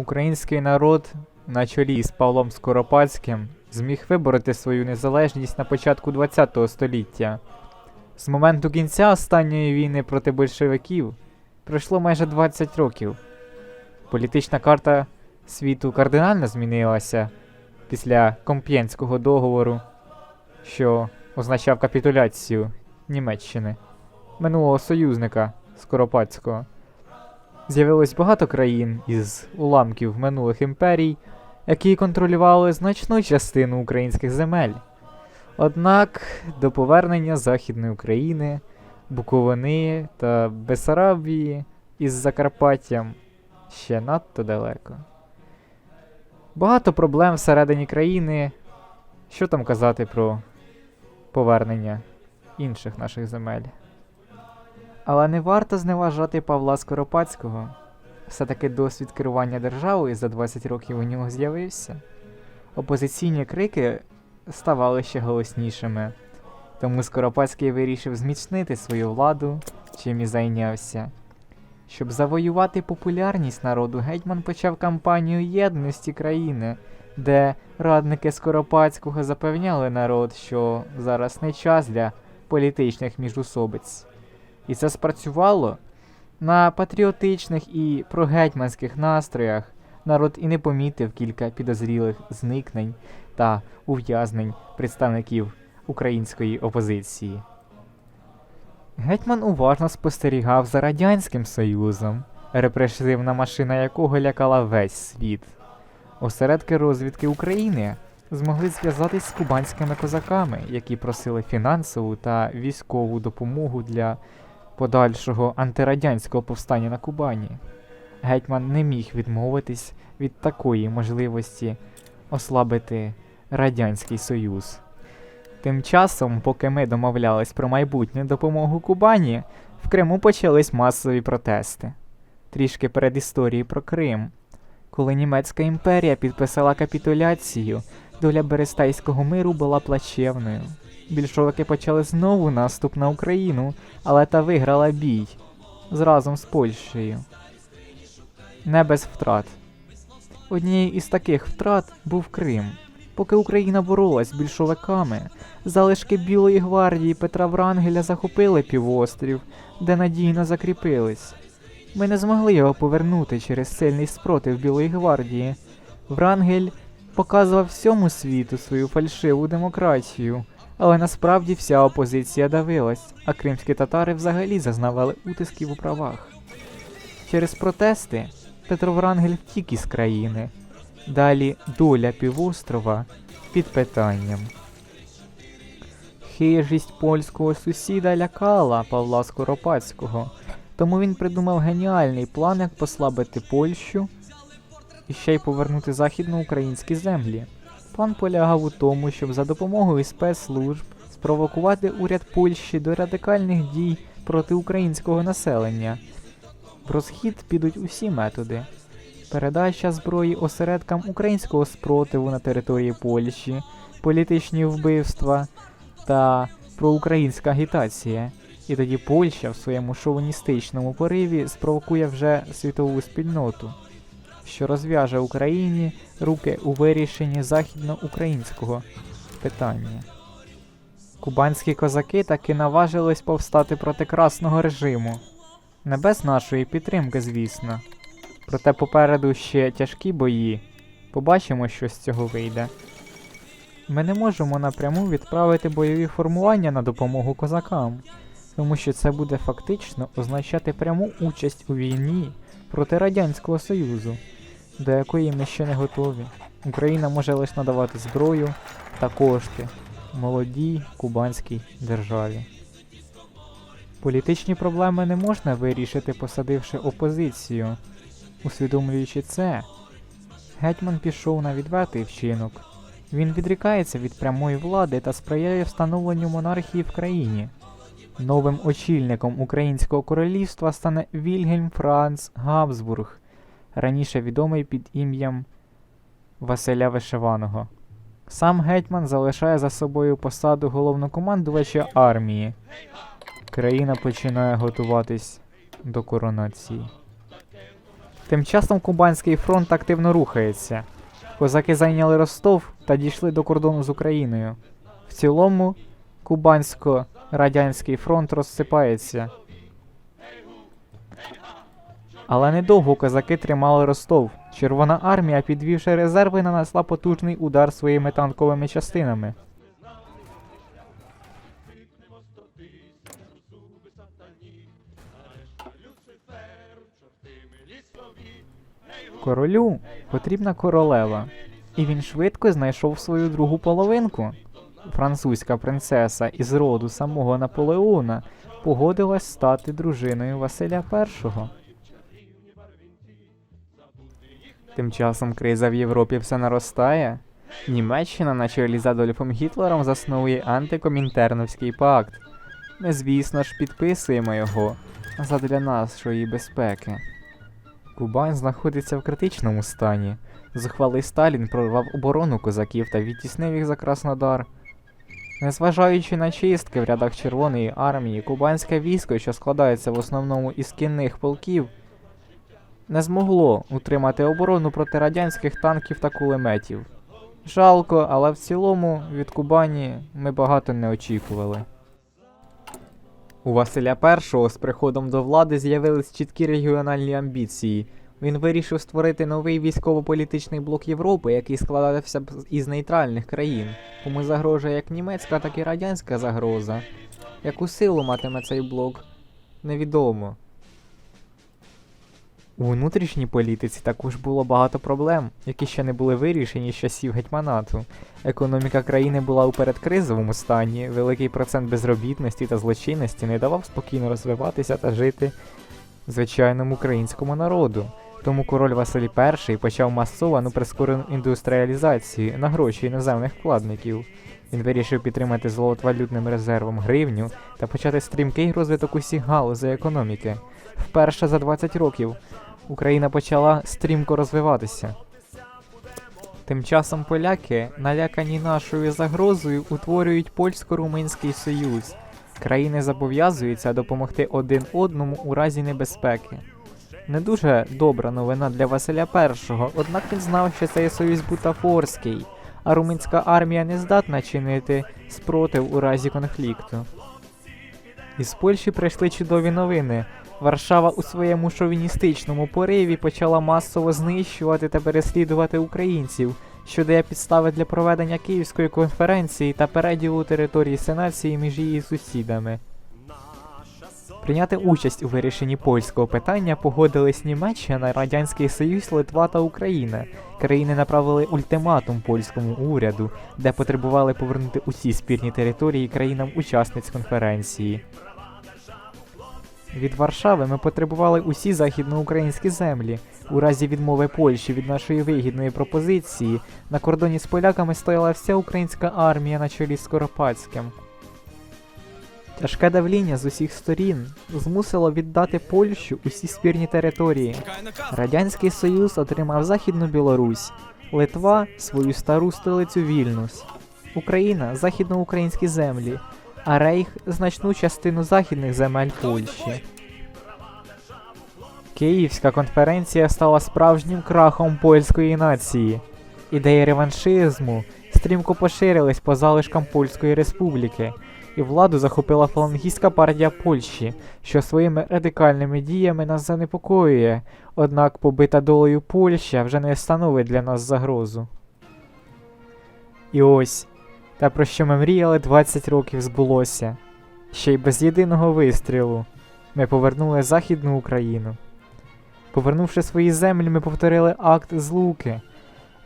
Український народ на чолі з Павлом Скоропадським зміг вибороти свою незалежність на початку ХХ століття. З моменту кінця останньої війни проти большевиків пройшло майже 20 років. Політична карта світу кардинально змінилася після Комп'єнського договору, що означав капітуляцію Німеччини, минулого союзника Скоропадського. З'явилось багато країн із уламків минулих імперій, які контролювали значну частину українських земель. Однак до повернення Західної України, Буковини та Бесарабії із Закарпаттям ще надто далеко. Багато проблем всередині країни. Що там казати про повернення інших наших земель? Але не варто зневажати Павла Скоропадського. Все-таки досвід керування державою за 20 років у нього з'явився. Опозиційні крики ставали ще голоснішими. Тому Скоропадський вирішив зміцнити свою владу, чим і зайнявся. Щоб завоювати популярність народу, гетьман почав кампанію єдності країни, де радники Скоропадського запевняли народ, що зараз не час для політичних міжусобиць. І це спрацювало на патріотичних і прогетьманських настроях. Народ і не помітив кілька підозрілих зникнень та ув'язнень представників української опозиції. Гетьман уважно спостерігав за Радянським Союзом, репресивна машина якого лякала весь світ. Осередки розвідки України змогли зв'язатись з кубанськими козаками, які просили фінансову та військову допомогу для подальшого антирадянського повстання на Кубані. Гетьман не міг відмовитись від такої можливості ослабити Радянський Союз. Тим часом, поки ми домовлялись про майбутню допомогу Кубані, в Криму почались масові протести. Трішки перед історією про Крим. Коли Німецька імперія підписала капітуляцію, доля Берестейського миру була плачевною. Більшовики почали знову наступ на Україну, але та виграла бій зразом з Польщею. Не без втрат. Однією із таких втрат був Крим. Поки Україна боролась з більшовиками, залишки Білої гвардії Петра Врангеля захопили півострів, де надійно закріпились. Ми не змогли його повернути через сильний спротив Білої гвардії. Врангель показував всьому світу свою фальшиву демократію, але насправді вся опозиція давилась, а кримські татари взагалі зазнавали утисків у правах. Через протести Петро Врангель втік із країни. Далі доля півострова під питанням. Хижість польського сусіда лякала Павла Скоропадського, тому він придумав геніальний план, як послабити Польщу і ще й повернути західноукраїнські землі. План полягав у тому, щоб за допомогою спецслужб спровокувати уряд Польщі до радикальних дій проти українського населення. В розхід підуть усі методи. Передача зброї осередкам українського спротиву на території Польщі, політичні вбивства та проукраїнська агітація. І тоді Польща в своєму шовіністичному пориві спровокує вже світову спільноту, що розв'яже Україні руки у вирішенні західноукраїнського питання. Кубанські козаки таки наважились повстати проти красного режиму. Не без нашої підтримки, звісно. Проте попереду ще тяжкі бої. Побачимо, що з цього вийде. Ми не можемо напряму відправити бойові формування на допомогу козакам, тому що це буде фактично означати пряму участь у війні проти Радянського Союзу, до якої ми ще не готові. Україна може лише надавати зброю та кошти молодій кубанській державі. Політичні проблеми не можна вирішити, посадивши опозицію. Усвідомлюючи це, гетьман пішов на відвертий вчинок. Він відрікається від прямої влади та сприяє встановленню монархії в країні. Новим очільником Українського королівства стане Вільгельм Франц Габсбург, раніше відомий під ім'ям Василя Вишиваного. Сам гетьман залишає за собою посаду головнокомандувача армії. Країна починає готуватись до коронації. Тим часом Кубанський фронт активно рухається. Козаки зайняли Ростов та дійшли до кордону з Україною. В цілому, Кубансько-Радянський фронт розсипається. Але недовго козаки тримали Ростов. Червона армія, підвівши резерви, нанесла потужний удар своїми танковими частинами. Королю потрібна королева, і він швидко знайшов свою другу половинку. Французька принцеса із роду самого Наполеона погодилась стати дружиною Василя І. Тим часом криза в Європі все наростає. Німеччина на чолі з Адольфом Гітлером засновує антикомінтерновський пакт. Ми, звісно ж, підписуємо його задля нашої безпеки. Кубань знаходиться в критичному стані. Зухвалий Сталін прорвав оборону козаків та відтіснив їх за Краснодар. Незважаючи на чистки в рядах Червоної армії, кубанське військо, що складається в основному із кінних полків, не змогло утримати оборону проти радянських танків та кулеметів. Жалко, але в цілому від Кубані ми багато не очікували. У Василя І з приходом до влади з'явились чіткі регіональні амбіції. Він вирішив створити новий військово-політичний блок Європи, який складався б із нейтральних країн, кому загрожує як німецька, так і радянська загроза. Яку силу матиме цей блок, невідомо. У внутрішній політиці також було багато проблем, які ще не були вирішені з часів гетьманату. Економіка країни була у передкризовому стані, великий процент безробітності та злочинності не давав спокійно розвиватися та жити звичайному українському народу. Тому король Василь І почав масовану прискорену індустріалізацію на гроші іноземних вкладників. Він вирішив підтримати золотовалютним резервом гривню та почати стрімкий розвиток усіх галузей економіки. Вперше за 20 років Україна почала стрімко розвиватися. Тим часом поляки, налякані нашою загрозою, утворюють польсько-румунський союз. Країни зобов'язуються допомогти один одному у разі небезпеки. Не дуже добра новина для Василя І, однак він знав, що цей союз бутафорський, а румунська армія не здатна чинити спротив у разі конфлікту. Із Польщі прийшли чудові новини. Варшава у своєму шовіністичному пориві почала масово знищувати та переслідувати українців, що дає підстави для проведення Київської конференції та переділу території сенації між її сусідами. Прийняти участь у вирішенні польського питання погодились Німеччина, Радянський Союз, Литва та Україна. Країни направили ультиматум польському уряду, де потребували повернути усі спірні території країнам-учасниць конференції. Від Варшави ми потребували усі західноукраїнські землі. У разі відмови Польщі від нашої вигідної пропозиції на кордоні з поляками стояла вся українська армія на чолі з Скоропадським. Тяжке давління з усіх сторін змусило віддати Польщу усі спірні території. Радянський Союз отримав Західну Білорусь, Литва свою стару столицю Вільнюс, Україна західноукраїнські землі, а Рейх значну частину західних земель Польщі. Київська конференція стала справжнім крахом польської нації. Ідеї реваншизму стрімко поширились по залишкам Польської республіки, і владу захопила фалангістська партія Польщі, що своїми радикальними діями нас занепокоює, однак побита долею Польща вже не становить для нас загрозу. І ось те, про що ми мріяли 20 років збулося. Ще й без єдиного вистрілу ми повернули Західну Україну. Повернувши свої землі, ми повторили акт злуки.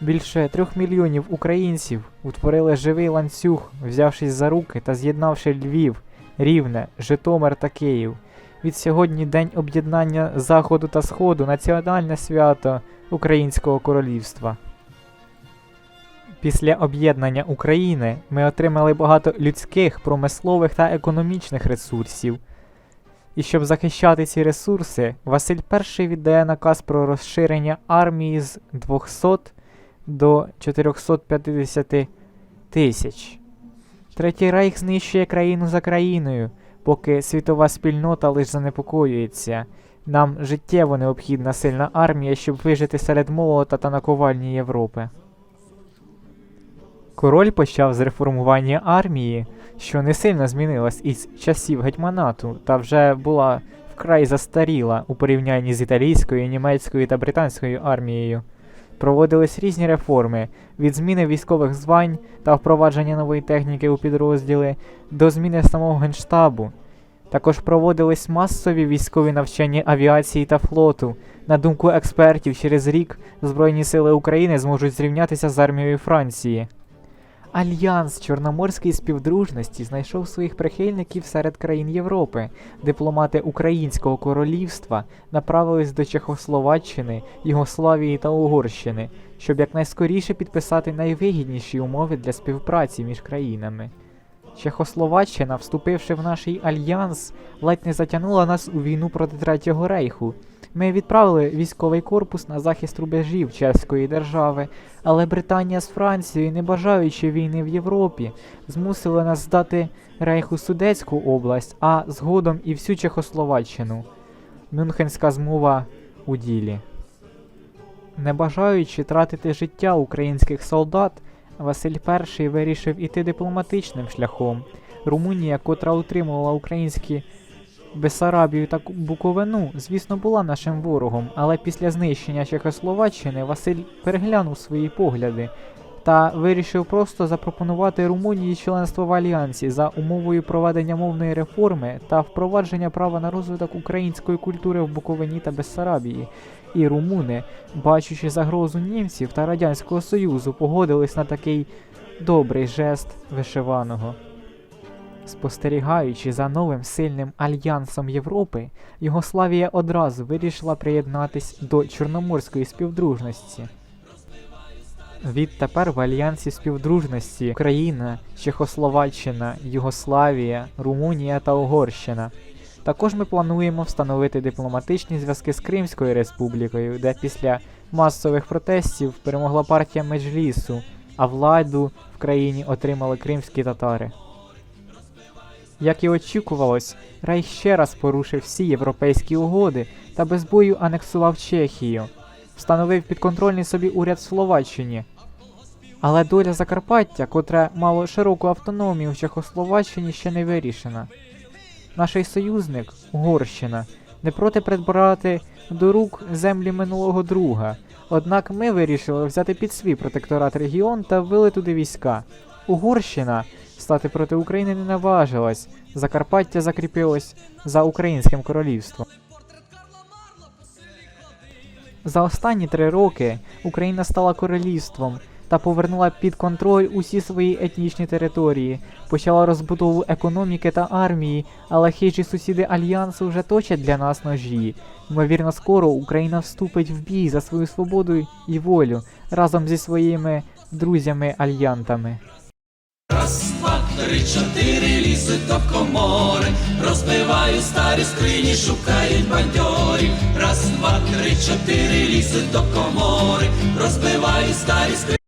Більше трьох мільйонів українців утворили живий ланцюг, взявшись за руки та з'єднавши Львів, Рівне, Житомир та Київ. Від сьогодні День об'єднання Заходу та Сходу національне свято Українського королівства. Після об'єднання України ми отримали багато людських, промислових та економічних ресурсів. І щоб захищати ці ресурси, Василь І віддає наказ про розширення армії з 200 до 450 тисяч. Третій рейх знищує країну за країною, поки світова спільнота лише занепокоюється. Нам життєво необхідна сильна армія, щоб вижити серед молота та наковальні Європи. Король почав з реформування армії, що не сильно змінилась із часів гетьманату, та вже була вкрай застаріла у порівнянні з італійською, німецькою та британською армією. Проводились різні реформи від зміни військових звань та впровадження нової техніки у підрозділи до зміни самого генштабу. Також проводились масові військові навчання авіації та флоту. На думку експертів, через рік Збройні сили України зможуть зрівнятися з армією Франції. Альянс Чорноморської співдружності знайшов своїх прихильників серед країн Європи. Дипломати Українського королівства направились до Чехословаччини, Югославії та Угорщини, щоб якнайскоріше підписати найвигідніші умови для співпраці між країнами. Чехословаччина, вступивши в наш альянс, ледь не затягнула нас у війну проти Третього рейху. Ми відправили військовий корпус на захист рубежів чеської держави, але Британія з Францією, не бажаючи війни в Європі, змусили нас здати рейху Судецьку область, а згодом і всю Чехословаччину. Мюнхенська змова у ділі. Не бажаючи тратити життя українських солдат, Василь І вирішив іти дипломатичним шляхом. Румунія, котра утримувала українські Бесарабію та Буковину, звісно, була нашим ворогом, але після знищення Чехословаччини Василь переглянув свої погляди та вирішив просто запропонувати Румунії членство в альянсі за умовою проведення мовної реформи та впровадження права на розвиток української культури в Буковині та Бессарабії. І румуни, бачучи загрозу німців та Радянського Союзу, погодились на такий добрий жест вишиваного. Спостерігаючи за новим сильним альянсом Європи, Югославія одразу вирішила приєднатись до Чорноморської співдружності. Відтепер в альянсі співдружності Україна, Чехословаччина, Югославія, Румунія та Угорщина. Також ми плануємо встановити дипломатичні зв'язки з Кримською республікою, де після масових протестів перемогла партія Меджлісу, а владу в країні отримали кримські татари. Як і очікувалось, Рейх ще раз порушив всі європейські угоди та без бою анексував Чехію, встановив підконтрольний собі уряд Словаччині. Але доля Закарпаття, котре мало широку автономію в Чехословаччині, ще не вирішена. Наш союзник, Угорщина, не проти придбати до рук землі минулого друга. Однак ми вирішили взяти під свій протекторат регіон та ввели туди війська. Угорщина стати проти України не наважилась. Закарпаття закріпилось за українським королівством. За останні три роки Україна стала королівством та повернула під контроль усі свої етнічні території, почала розбудову економіки та армії, але хижі сусіди альянсу вже точать для нас ножі. Ймовірно, скоро Україна вступить в бій за свою свободу і волю разом зі своїми друзями-альянтами. Раз, два, три, чотири лізуть в комори, розбиваю старі скрині, шукають бандьорів. Раз, два, три, чотири ліси то в комори, розбиваю старі скрині.